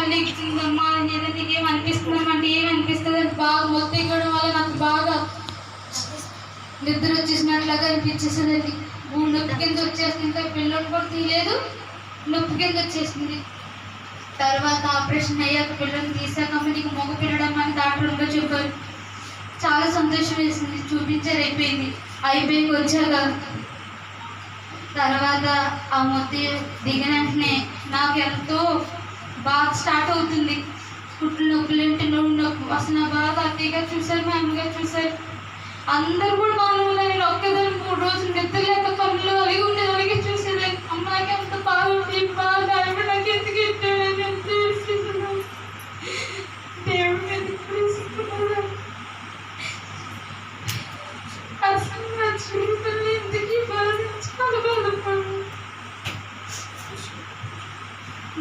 మళ్ళీ మా ఏదో నీకు ఏం అనిపిస్తుందమ్మంటే ఏం అనిపిస్తుంది బాగా మొత్తం వల్ల నాకు బాగా నిద్ర వచ్చేసినట్లుగా అనిపించేసిందండి నొప్పి కింద వచ్చేసింది పిల్లలు కూడా తీయలేదు. నొప్పి కింద వచ్చేసింది. తర్వాత ఆపరేషన్ అయ్యాక పిల్లల్ని తీసాక నీకు మొగ పిల్లడం అని డాక్టర్ చెప్పారు. చాలా సంతోషం వేసింది. చూపించారు అయిపోయింది. అయిపోయి వచ్చాక తర్వాత ఆ మొత్తం దిగిన వెంటనే నాకు ఎంతో బాగా స్టార్ట్ అవుతుంది. కుట్లు నొప్పులు ఏంటి నొప్పి నొప్పి. అసలు నా బాధ అత్తయ్య చూశారు మా అమ్మగారు చూశారు. కూడా మానవులు నేను ఒక్కదాన్ని మూడు రోజులు నిద్రలేక కళ్ళు అలిగి ఉండేది అలిగి చూసేది అమ్మాయికి అంత బాగా ఉంది బాగా ఆవిడ నాకు ఎందుకు ఎట్టాడని ఎంత ఏడ్చేస్తున్నాను. దేవుడి మీద తీసుకున్నాను. అసలు నా జీవితంలో ఎందుకు ఈ బాధ చాలా బాధపడ్డాను.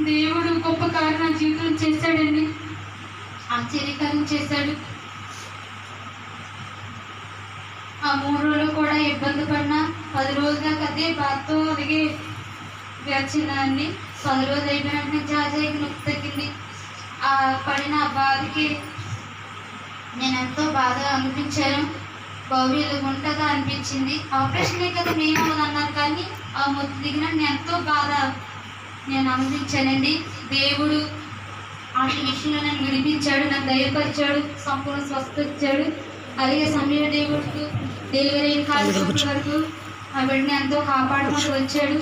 దేవుడు గొప్ప కార్యం నా జీవితంలో చేశాడండి. ఆశ్చర్యకరం చేశాడు. ఆ మూడు రోజులు కూడా ఇబ్బంది పడినా పది రోజుల దాకా అదే బాధతో అడిగి గడిచిందండి పది రోజులు అయిపోయినట్టు జాజాయికి నొప్పి తగ్గింది. ఆ పడిన ఆ బాధకి నేను ఎంతో బాధ అనిపించాను. భవ్యులు ఉంటుందా అనిపించింది. ఆపరేషన్ కదా మేము అన్నారు కానీ ఆ మొత్తం దిగిన నేను ఎంతో బాధ నేను అనుభవించానండి. దేవుడు అటు విషయంలో నన్ను విడిపించాడు నాకు ధైర్యపరిచాడు సంపూర్ణ స్వస్థ ఇచ్చాడు అలాగే సమయ దేవుడికి డెలివరీ అయిన కాలేజీ వరకు ఆ బిడ్డని ఎంతో కాపాడుకుంటూ వచ్చాడు.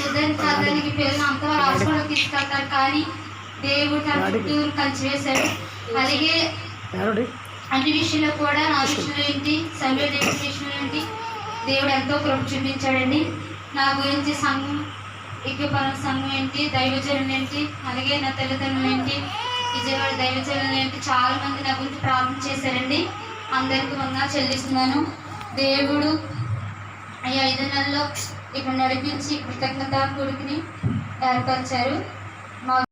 ఉదయం సాధానికి పిల్లలు అంతవరకు హాస్పిటల్ తీసుకెళ్తారు కానీ దేవుడు తన చుట్టూరు కలిసి వేశాడు అలాగే అన్ని విషయంలో కూడా నా విషయంలో ఏంటి సమయ దేవుడి విషయంలో ఏంటి దేవుడు ఎంతో కృప చూపించాడండి. నా గురించి సంఘం ఎక్కిపరం సంఘం ఏంటి? దైవజనులు ఏంటి అలాగే నా తల్లిదండ్రులు ఏంటి? విజయవాడ దైవజనులు ఏంటి? చాలా మంది నా గురించి ప్రార్థన చేశారండి. అందరికీ వందా చెల్లిస్తున్నాను. దేవుడు ఈ ఐదు నెలల్లో ఇక్కడ నడిపించి కృతజ్ఞత కొడుకుని ఏర్పరిచారు.